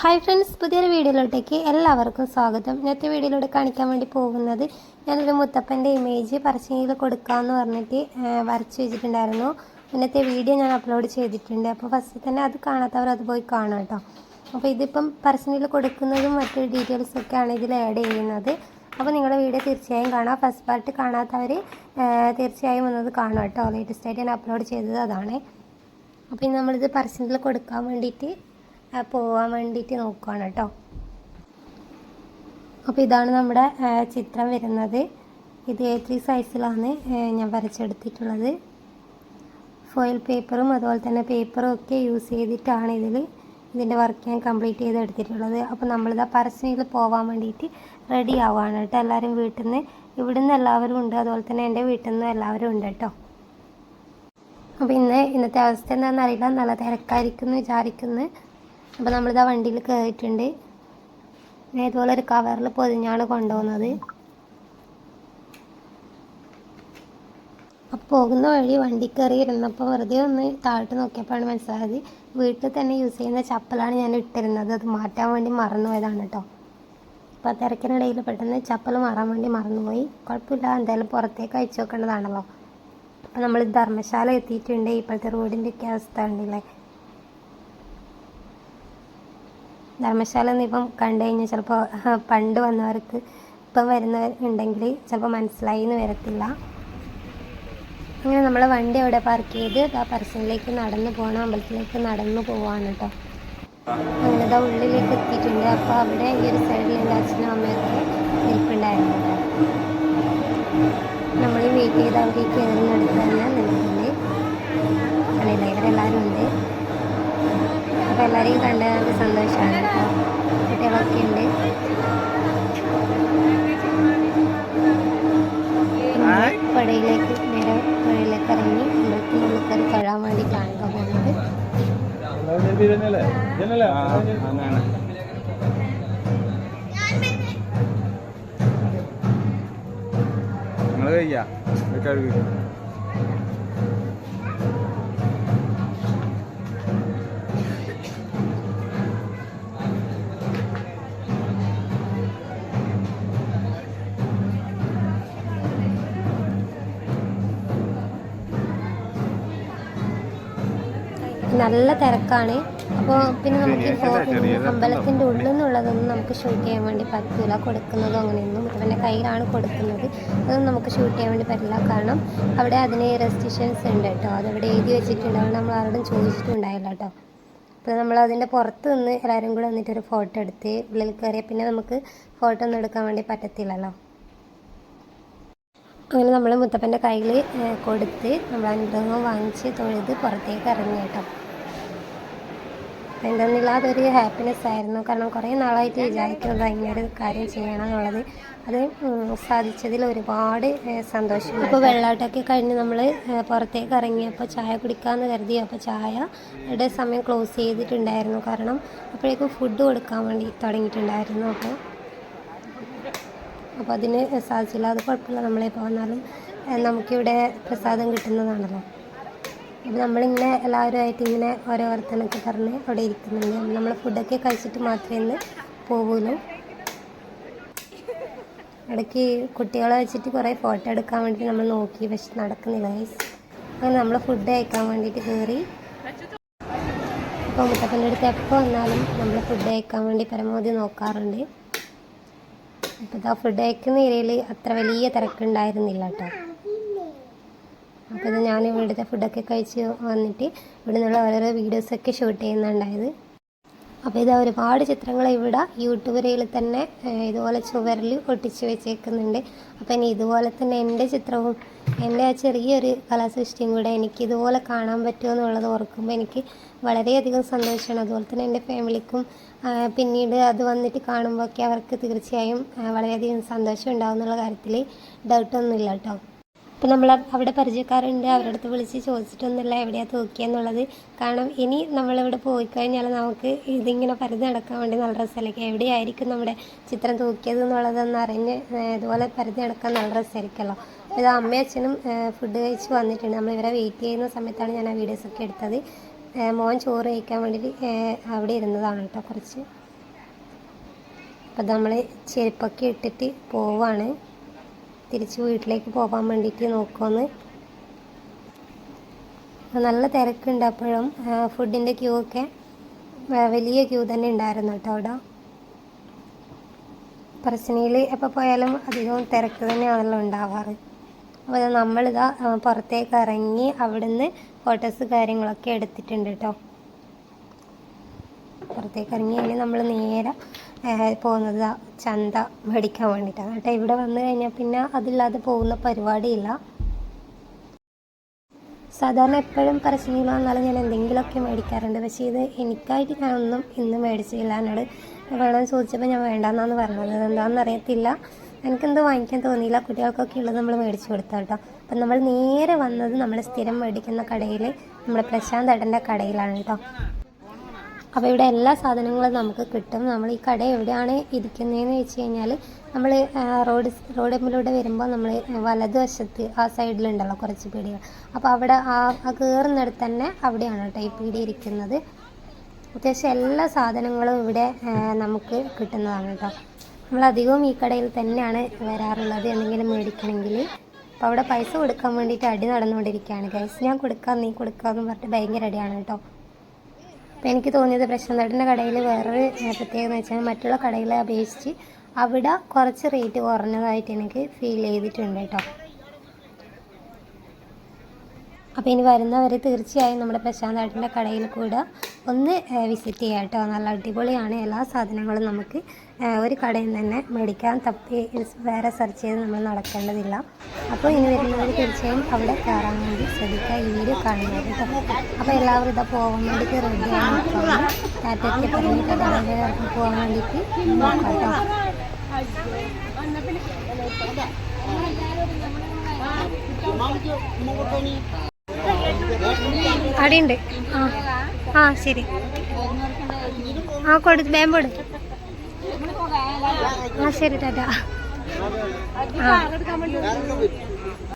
Hi friends പുതിയൊരു വീഡിയോയിലോട്ടേക്ക് എല്ലാവർക്കും സ്വാഗതം. ഇന്നത്തെ വീഡിയോയിലൂടെ കാണിക്കാൻ വേണ്ടി പോകുന്നത് ഞാനൊരു മുത്തപ്പന്റെ ഇമേജ് പറശ്ശിനിയിൽ കൊടുക്കാമെന്ന് പറഞ്ഞിട്ട് വരച്ച് വെച്ചിട്ടുണ്ടായിരുന്നു. ഇന്നത്തെ വീഡിയോ ഞാൻ അപ്ലോഡ് ചെയ്തിട്ടുണ്ട്. അപ്പോൾ ഫസ്റ്റ് തന്നെ അത് കാണാത്തവർ അത് പോയി കാണാം കേട്ടോ. അപ്പോൾ ഇതിപ്പം പറശ്ശിനിയിൽ കൊടുക്കുന്നതും മറ്റു ഡീറ്റെയിൽസൊക്കെയാണ് ഇതിൽ ആഡ് ചെയ്യുന്നത്. അപ്പോൾ നിങ്ങളുടെ വീഡിയോ തീർച്ചയായും കാണാം. ഫസ്റ്റ് പാർട്ട് കാണാത്തവർ തീർച്ചയായും വന്നത് കാണാം കേട്ടോ. ലേറ്റസ്റ്റായിട്ട് ഞാൻ അപ്ലോഡ് ചെയ്തത് അതാണ്. അപ്പോൾ ഇനി നമ്മളിത് പരസ്യത്തിൽ കൊടുക്കാൻ വേണ്ടിയിട്ട് പോവാൻ വേണ്ടിയിട്ട് നോക്കുകയാണ് കേട്ടോ. അപ്പോൾ ഇതാണ് നമ്മുടെ ചിത്രം വരുന്നത്. ഇത് എ ത്രീ സൈസിലാണ് ഞാൻ വരച്ചെടുത്തിട്ടുള്ളത്. ഫോയിൽ പേപ്പറും അതുപോലെ തന്നെ പേപ്പറും ഒക്കെ യൂസ് ചെയ്തിട്ടാണ് ഇതിൽ ഇതിന്റെ വർക്ക് ഞാൻ കംപ്ലീറ്റ് ചെയ്ത് എടുത്തിട്ടുള്ളത് അപ്പോൾ നമ്മളിതാ പരസ്യയിൽ പോകാൻ വേണ്ടിയിട്ട് റെഡി ആവുകയാണ് കേട്ടോ. എല്ലാവരും വീട്ടിൽ നിന്ന് ഇവിടുന്ന് എല്ലാവരും ഉണ്ട്. അതുപോലെ തന്നെ എന്റെ വീട്ടിൽ നിന്നും എല്ലാവരും ഉണ്ട് കേട്ടോ. അപ്പോൾ ഇന്ന് ഇന്നത്തെ അവസ്ഥ എന്താണെന്ന് അറിയില്ല. നല്ല തിരക്കായിരിക്കും എന്ന് വിചാരിക്കുന്നു. അപ്പോൾ നമ്മളിതാ വണ്ടിയിൽ കയറിയിട്ടുണ്ട് ഇതേപോലെ ഒരു കവറിൽ പൊതിഞ്ഞാണ് കൊണ്ടുപോകുന്നത്. അപ്പോൾ പോകുന്ന വഴി വണ്ടി കയറി ഇരുന്നപ്പോൾ വെറുതെ ഒന്ന് താഴ്ത്ത് നോക്കിയപ്പോഴാണ് മനസ്സിലായത്. വീട്ടിൽ തന്നെ യൂസ് ചെയ്യുന്ന ചപ്പലാണ് ഞാൻ ഇട്ടിരുന്നത്. അത് മാറ്റാൻ വേണ്ടി മറന്നുപോയതാണ് കേട്ടോ അപ്പോൾ തിരക്കിനിടയിൽ പെട്ടെന്ന് ചപ്പൽ മാറാൻ വേണ്ടി മറന്നുപോയി. കുഴപ്പമില്ല എന്തായാലും പുറത്തേക്ക് അയച്ചു വെക്കേണ്ടതാണല്ലോ. അപ്പോൾ നമ്മൾ ധർമ്മശാല എത്തിയിട്ടുണ്ട്. ഇപ്പോഴത്തെ റോഡിന്റെയൊക്കെ അവസ്ഥ ഉണ്ടല്ലേ ധർമ്മശാല ഒന്നും ഇപ്പം കണ്ടു കഴിഞ്ഞാൽ ചിലപ്പോൾ പണ്ട് വന്നവർക്ക് ഇപ്പം വരുന്നവർ ഉണ്ടെങ്കിൽ ചിലപ്പോൾ മനസ്സിലായി എന്ന് വരത്തില്ല. അങ്ങനെ നമ്മൾ വണ്ടി അവിടെ പാർക്ക് ചെയ്ത് ആ പരസ്യത്തിലേക്ക് നടന്നു പോകണം അമ്പലത്തിലേക്ക് നടന്നു പോവാണ് കേട്ടോ അങ്ങനെ ഉള്ളിലേക്ക് എത്തിയിട്ടുണ്ട്. അപ്പോൾ അവിടെ ഈ ഒരു സൈഡിൽ എന്റെ അച്ഛനും അമ്മയൊക്കെ ഇരിപ്പുണ്ടായിരുന്നു നമ്മൾ വെയിറ്റ് ചെയ്ത് അവിടെ കയറുന്നിടത്ത് തന്നെ നിൽക്കുന്നത് എല്ലാവരെയും കണ്ട് നമുക്ക് സന്തോഷമാണ്. കേട്ടോ കുട്ടികളൊക്കെ ഉണ്ട് പുഴയിലേക്ക് നേരെ പുഴയിലേക്ക് ഇറങ്ങി അമ്പലത്തിൽ നമുക്കത് തൊഴാൻ വേണ്ടി കാണുക പോകുന്നത്. നിങ്ങൾ കഴിയാ. കഴുകി. നല്ല തിരക്കാണ്. അപ്പോൾ പിന്നെ നമുക്ക് ഇപ്പോൾ അമ്പലത്തിന്റെ ഉള്ളിൽ നിന്നുള്ളതൊന്നും നമുക്ക് ഷൂട്ട് ചെയ്യാൻ വേണ്ടി പറ്റില്ല കൊടുക്കുന്നതും അങ്ങനെയൊന്നും പിന്നെ കയ്യിലാണ് കൊടുക്കുന്നത്. അതൊന്നും നമുക്ക് ഷൂട്ട് ചെയ്യാൻ വേണ്ടി പറ്റില്ല. കാരണം അവിടെ അതിന് റെസ്ട്രിക്ഷൻസ് ഉണ്ട് കേട്ടോ. അതവിടെ എഴുതി വെച്ചിട്ടുണ്ട്. നമ്മൾ ആരോടും ചോദിച്ചിട്ടുണ്ടായില്ല കേട്ടോ. അപ്പോൾ നമ്മൾ അതിന്റെ പുറത്ത് നിന്ന് എല്ലാവരും കൂടെ വന്നിട്ട് ഒരു ഫോട്ടോ എടുത്ത് ഉള്ളിൽ കയറിയാൽ പിന്നെ നമുക്ക് ഫോട്ടോ ഒന്നും എടുക്കാൻ വേണ്ടി പറ്റത്തില്ലല്ലോ. അങ്ങനെ നമ്മൾ മുത്തപ്പന്റെ കയ്യിൽ കൊടുത്ത് നമ്മൾ അനുഗ്രഹം വാങ്ങിച്ച് തൊഴുത് പുറത്തേക്ക് ഇറങ്ങി കേട്ടോ. എന്തെന്നില്ല അതൊരു ഹാപ്പിനെസ് ആയിരുന്നു. കാരണം കുറേ നാളായിട്ട് വിചാരിക്കുന്നത് ഇങ്ങനൊരു കാര്യം ചെയ്യണം എന്നുള്ളത് അത് സാധിച്ചതിൽ ഒരുപാട് സന്തോഷം അപ്പോൾ വെള്ളാട്ടമൊക്കെ കഴിഞ്ഞ് നമ്മൾ പുറത്തേക്ക് ഇറങ്ങിയപ്പോൾ ചായ കുടിക്കാമെന്ന് കരുതി അപ്പോൾ ചായയുടെ സമയം ക്ലോസ് ചെയ്തിട്ടുണ്ടായിരുന്നു. കാരണം അപ്പോഴേക്കും ഫുഡ് കൊടുക്കാൻ വേണ്ടി തുടങ്ങിയിട്ടുണ്ടായിരുന്നു. അപ്പോൾ അപ്പോൾ അതിന് സാധിച്ചില്ല. അത് കുഴപ്പമില്ല. നമ്മളെപ്പോൾ വന്നാലും നമുക്കിവിടെ പ്രസാദം കിട്ടുന്നതാണല്ലോ. അപ്പോൾ നമ്മളിങ്ങനെ എല്ലാവരുമായിട്ട് ഇങ്ങനെ ഓരോ വർത്തനൊക്കെ പറഞ്ഞ് അവിടെ ഇരിക്കുന്നുണ്ട്. നമ്മൾ ഫുഡൊക്കെ കഴിച്ചിട്ട് മാത്രമേ ഇന്ന് പോകുള്ളൂ ഇടയ്ക്ക് കുട്ടികളെ വെച്ചിട്ട് കുറേ ഫോട്ടോ എടുക്കാൻ വേണ്ടി നമ്മൾ നോക്കി. പക്ഷെ നടക്കുന്നില്ല ഗൈസ് അങ്ങനെ നമ്മൾ ഫുഡ് കഴിക്കാൻ വേണ്ടിയിട്ട് കയറി അപ്പോൾ മുത്തപ്പന്റെ അടുത്ത് എപ്പോൾ വന്നാലും നമ്മൾ ഫുഡ് കഴിക്കാൻ വേണ്ടി പരമാവധി നോക്കാറുണ്ട്. അപ്പോൾ ആ ഫുഡ് കഴിക്കുന്ന ഏരിയയിൽ അത്ര വലിയ തിരക്കുണ്ടായിരുന്നില്ല കേട്ടോ. അപ്പോൾ ഞാൻ ഇവിടുത്തെ ഫുഡൊക്കെ കഴിച്ച് വന്നിട്ട് ഇവിടെ നിന്നുള്ള ഓരോരോ വീഡിയോസൊക്കെ ഷൂട്ട് ചെയ്യുന്നുണ്ടായത്. അപ്പോൾ ഇത് ഒരുപാട് ചിത്രങ്ങൾ ഇവിടെ യൂട്യൂബ് തന്നെ ഇതുപോലെ ചുവരിൽ ഒട്ടിച്ച് വെച്ചേക്കുന്നുണ്ട്. അപ്പോൾ ഇനി ഇതുപോലെ തന്നെ എന്റെ ചിത്രവും എന്റെ ആ ചെറിയൊരു കലാസൃഷ്ടിയും കൂടെ എനിക്ക് ഇതുപോലെ കാണാൻ പറ്റുമോ എന്നുള്ളത് ഓർക്കുമ്പോൾ എനിക്ക് വളരെയധികം സന്തോഷമാണ് അതുപോലെ തന്നെ എന്റെ ഫാമിലിക്കും പിന്നീട് അത് വന്നിട്ട് കാണുമ്പോഴൊക്കെ അവർക്ക് തീർച്ചയായും വളരെയധികം സന്തോഷം ഉണ്ടാവും എന്നുള്ള കാര്യത്തിൽ ഡൗട്ടൊന്നുമില്ല കേട്ടോ. ഇപ്പം നമ്മൾ അവിടെ പരിചയക്കാരുണ്ട് അവരുടെ അടുത്ത് വിളിച്ച് ചോദിച്ചിട്ടൊന്നുമില്ല എവിടെയാണ് തൂക്കിയെന്നുള്ളത് കാരണം ഇനി നമ്മളിവിടെ പോയി കഴിഞ്ഞാൽ നമുക്ക് ഇതിങ്ങനെ പരിധി നടക്കാൻ വേണ്ടി നല്ല രസമായിരിക്കും. എവിടെയായിരിക്കും നമ്മുടെ ചിത്രം തൂക്കിയത് എന്നുള്ളതെന്ന് അറിഞ്ഞ് ഇതുപോലെ പരിധി നടക്കാൻ നല്ല രസമായിരിക്കുമല്ലോ. അപ്പോൾ ഇത് അമ്മയും അച്ഛനും ഫുഡ് കഴിച്ച് വന്നിട്ടുണ്ട്. നമ്മൾ ഇവരെ വെയിറ്റ് ചെയ്യുന്ന സമയത്താണ് ഞാൻ ആ വീഡിയോസൊക്കെ എടുത്തത്. മോൻ ചോറ് കഴിക്കാൻ വേണ്ടിയിട്ട് അവിടെ ഇരുന്നതാണ് കേട്ടോ കുറച്ച്. അപ്പോൾ നമ്മൾ ചെരുപ്പൊക്കെ ഇട്ടിട്ട് പോവാണ്. തിരിച്ച് വീട്ടിലേക്ക് പോകാൻ വേണ്ടിയിട്ട് നോക്കുമെന്ന് നല്ല തിരക്കുണ്ട് അപ്പോഴും. ഫുഡിന്റെ ക്യൂ ഒക്കെ വലിയ ക്യൂ തന്നെ ഉണ്ടായിരുന്നു കേട്ടോ അവിടെ. പറശ്ശിനിയിൽ എപ്പോൾ പോയാലും അധികവും തിരക്ക് തന്നെയാണല്ലോ ഉണ്ടാവാറ്. അപ്പോൾ നമ്മളിതാ പുറത്തേക്ക് ഇറങ്ങി അവിടുന്ന് ഫോട്ടോസ് കാര്യങ്ങളൊക്കെ എടുത്തിട്ടുണ്ട് കേട്ടോ. പുറത്തേക്ക് ഇറങ്ങി കഴിഞ്ഞാൽ നമ്മൾ നേരെ പോകുന്നത് ചന്ത മേടിക്കാൻ വേണ്ടിയിട്ടാണ്. കേട്ടോ ഇവിടെ വന്നു കഴിഞ്ഞാൽ പിന്നെ അതില്ലാതെ പോകുന്ന പരിപാടിയില്ല. സാധാരണ എപ്പോഴും പരസ്യങ്ങൾ വന്നാലും ഞാൻ എന്തെങ്കിലുമൊക്കെ മേടിക്കാറുണ്ട്. പക്ഷേ ഇത് എനിക്കായിട്ട് ഞാനൊന്നും ഇന്ന് മേടിച്ചില്ല. എന്നോട് വേണമെന്ന് ചോദിച്ചപ്പോൾ ഞാൻ വേണ്ടെന്നാണ് പറഞ്ഞത്. എന്താണെന്ന് അറിയത്തില്ല. എനിക്കെന്തോ വാങ്ങിക്കാൻ തോന്നിയില്ല. കുട്ടികൾക്കൊക്കെ ഉള്ളത് നമ്മൾ മേടിച്ചു കൊടുത്തു കേട്ടോ. അപ്പം നമ്മൾ നേരെ വന്നത് നമ്മൾ സ്ഥിരം മേടിക്കുന്ന കടയിൽ നമ്മുടെ പ്രശാന്ത് ഏട്ടന്റെ കടയിലാണ് കേട്ടോ. അപ്പോൾ ഇവിടെ എല്ലാ സാധനങ്ങളും നമുക്ക് കിട്ടും. നമ്മൾ ഈ കട എവിടെയാണ് ഇരിക്കുന്നതെന്ന് വെച്ച് കഴിഞ്ഞാൽ നമ്മൾ റോഡ് റോഡ് മുമ്പിലൂടെ വരുമ്പോൾ നമ്മൾ വലതുവശത്ത് ആ സൈഡിലുണ്ടല്ലോ കുറച്ച് പീടികൾ അപ്പോൾ അവിടെ ആ കയറുന്നിടത്ത് തന്നെ അവിടെയാണ് കേട്ടോ ഈ പീടി ഇരിക്കുന്നത്. അത്യാവശ്യം എല്ലാ സാധനങ്ങളും ഇവിടെ നമുക്ക് കിട്ടുന്നതാണ് കേട്ടോ. നമ്മളധികവും ഈ കടയിൽ തന്നെയാണ് വരാറുള്ളത് എന്തെങ്കിലും മേടിക്കണമെങ്കിൽ. അപ്പോൾ അവിടെ പൈസ കൊടുക്കാൻ വേണ്ടിയിട്ട് അടി നടന്നുകൊണ്ടിരിക്കുകയാണ്. ഗൈസ് ഞാൻ കൊടുക്കാം നീ കൊടുക്കാമെന്ന് പറഞ്ഞിട്ട് ഭയങ്കര അടിയാണ് കേട്ടോ. അപ്പോൾ എനിക്ക് തോന്നിയത് പ്രശാന്തേട്ടന്റെ കടയിൽ വേറൊരു പ്രത്യേകത എന്ന് വെച്ചാൽ മറ്റുള്ള കടകളെ അപേക്ഷിച്ച് അവിടെ കുറച്ച് റേറ്റ് കുറഞ്ഞതായിട്ട് എനിക്ക് ഫീൽ ചെയ്തിട്ടുണ്ട് കേട്ടോ. അപ്പോൾ ഇനി വരുന്നവർ തീർച്ചയായും നമ്മുടെ പ്രശാന്തേട്ടന്റെ കടയിൽ കൂടെ ഒന്ന് വിസിറ്റ് ചെയ്യാം കേട്ടോ. നല്ല അടിപൊളിയാണ്. എല്ലാ സാധനങ്ങളും നമുക്ക് ഒരു കടയിൽ തന്നെ മേടിക്കാൻ തപ്പി വേറെ സെർച്ച് ചെയ്ത് നമ്മൾ നടക്കേണ്ടതില്ല. അപ്പോൾ ഇനി വരുന്നവർ തീർച്ചയായും അവിടെ കയറാൻ വേണ്ടി ശ്രദ്ധിക്കുക. ഈ വീഡിയോ കാണുന്നത് കേട്ടോ. അപ്പോൾ എല്ലാവരും ഇതാ പോകാൻ വേണ്ടിയിട്ട് റെഡിയാണ് ടാറ്റയ്ക്ക് പറഞ്ഞിട്ട് പോകാൻ വേണ്ടിയിട്ട് നോക്കാം കേട്ടോ. അവിടെയുണ്ട് ആ. ആ ശരി. ആ കൊടു. ആ ശരി ടാറ്റ. ആ.